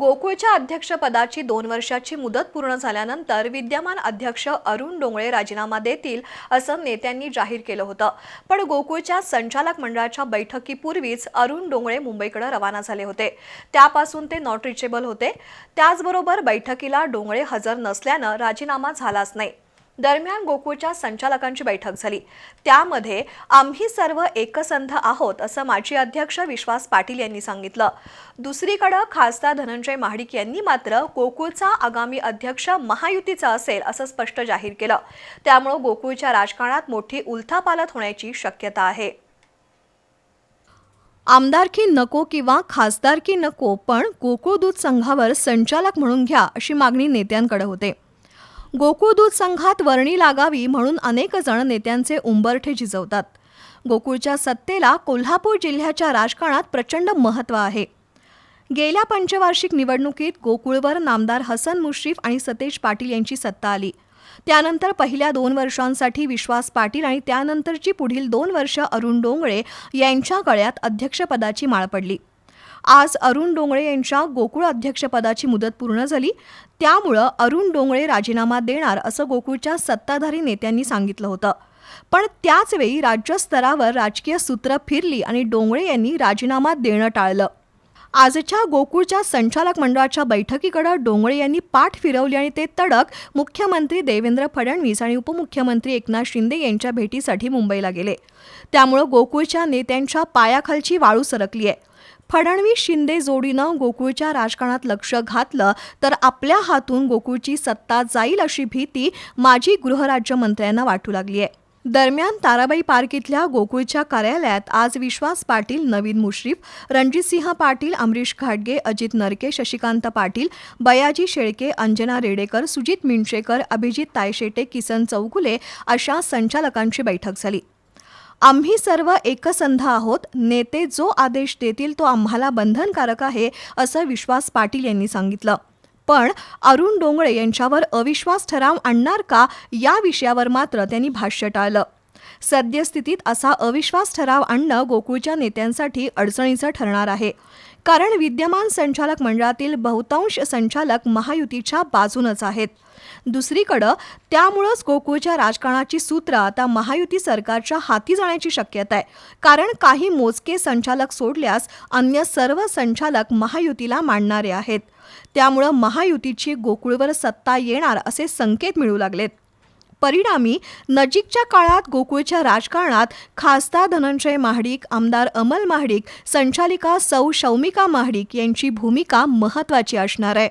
गोकुळच्या अध्यक्षपदाची दोन वर्षाची मुदत पूर्ण झाल्यानंतर विद्यमान अध्यक्ष अरुण डोंगळे राजीनामा देतील असं नेत्यांनी जाहीर केलं होतं. पण गोकुळच्या संचालक मंडळाच्या बैठकीपूर्वीच अरुण डोंगळे मुंबईकडे रवाना झाले होते. त्यापासून ते नॉट रिचेबल होते. त्याचबरोबर बैठकीला डोंगळे हजर नसल्यानं राजीनामा झालाच नाही. दरम्यान गोकुळच्या संचालकांची बैठक झाली. त्यामध्ये आम्ही सर्व एकसंध आहोत असं माजी अध्यक्ष विश्वास पाटील यांनी सांगितलं. दुसरीकडे खासदार धनंजय महाडिक यांनी मात्र गोकुळचा आगामी अध्यक्ष महायुतीचा असेल असं स्पष्ट जाहीर केलं. त्यामुळं गोकुळच्या राजकारणात मोठी उलथापालथ होण्याची शक्यता आहे. आमदारकी नको किंवा खासदारकी नको पण गोकुळ दूध संघावर संचालक म्हणून घ्या अशी मागणी नेत्यांकडे होते. गोकुळ दूध संघात वर्णी लागावी म्हणून अनेक जण नेत्यांचे उंबरठे झिजवतात गोकुळच्या सत्तेला कोल्हापूर जिल्ह्याच्या राजकारणात प्रचंड महत्त्व आहे. गेल्या पंचवार्षिक निवडणुकीत गोकुळवर नामदार हसन मुश्रीफ आणि सतेज पाटील यांची सत्ता आली. त्यानंतर पहिल्या दोन वर्षांसाठी विश्वास पाटील आणि त्यानंतरची पुढील दोन वर्ष अरुण डोंगळे यांच्या गळ्यात अध्यक्षपदाची माळ पडली. आज अरुण डोंगळे यांच्या गोकुळ अध्यक्षपदाची मुदत पूर्ण झाली. त्यामुळं अरुण डोंगळे राजीनामा देणार असं गोकुळच्या सत्ताधारी नेत्यांनी सांगितलं होतं. पण त्याचवेळी राज्यस्तरावर राजकीय सूत्र फिरली आणि डोंगळे यांनी राजीनामा देणं टाळलं. आजच्या गोकुळच्या संचालक मंडळाच्या बैठकीकडे डोंगळे यांनी पाठ फिरवली आणि ते तडक मुख्यमंत्री देवेंद्र फडणवीस आणि उपमुख्यमंत्री एकनाथ शिंदे यांच्या भेटीसाठी मुंबईला गेले. त्यामुळं गोकुळच्या नेत्यांच्या पायाखालची वाळू सरकली आहे फडणवीस शिंदे जोडीनं गोकुळच्या राजकारणात लक्ष घातलं तर आपल्या हातून गोकुळची सत्ता जाईल अशी भीती माजी गृहराज्यमंत्र्यांना वाटू लागली आहे. दरम्यान ताराबाई पार्क इथल्या गोकुळच्या कार्यालयात आज विश्वास पाटील नवीन मुश्रीफ रणजितसिंह पाटील अमरीश घाटगे अजित नरके शशिकांत पाटील बयाजी शेळके अंजना रेडेकर सुजित मिंडशेकर अभिजित तायशेटे किसन चौगुले अशा संचालकांची बैठक झाली. आम्ही सर्व एकसंध आहोत. नेते जो आदेश देतील तो आम्हाला बंधनकारक आहे असं विश्वास पाटील यांनी सांगितलं. पण अरुण डोंगळे यांच्यावर अविश्वास ठराव आणणार का या विषयावर मात्र त्यांनी भाष्य टाळलं. सद्यस्थितीत असा अविश्वास ठराव आणणं गोकुळच्या नेत्यांसाठी अडचणीचं ठरणार आहे. कारण विद्यमान संचालक मंडळातील बहुतांश संचालक महायुतीच्या बाजूनच आहेत. दुसरीकडं त्यामुळंच गोकुळच्या राजकारणाची सूत्र आता महायुती सरकारच्या हाती जाण्याची शक्यता आहे. कारण काही मोजके संचालक सोडल्यास अन्य सर्व संचालक महायुतीला मांडणारे आहेत. त्यामुळं महायुतीची गोकुळवर सत्ता येणार असे संकेत मिळू लागलेत. परिणामी नजीकच्या काळात गोकुळच्या राजकारणात खासदार धनंजय महाडिक आमदार अमल महाडिक संचालिका सौ शौमिका महाडिक यांची भूमिका महत्त्वाची असणार आहे.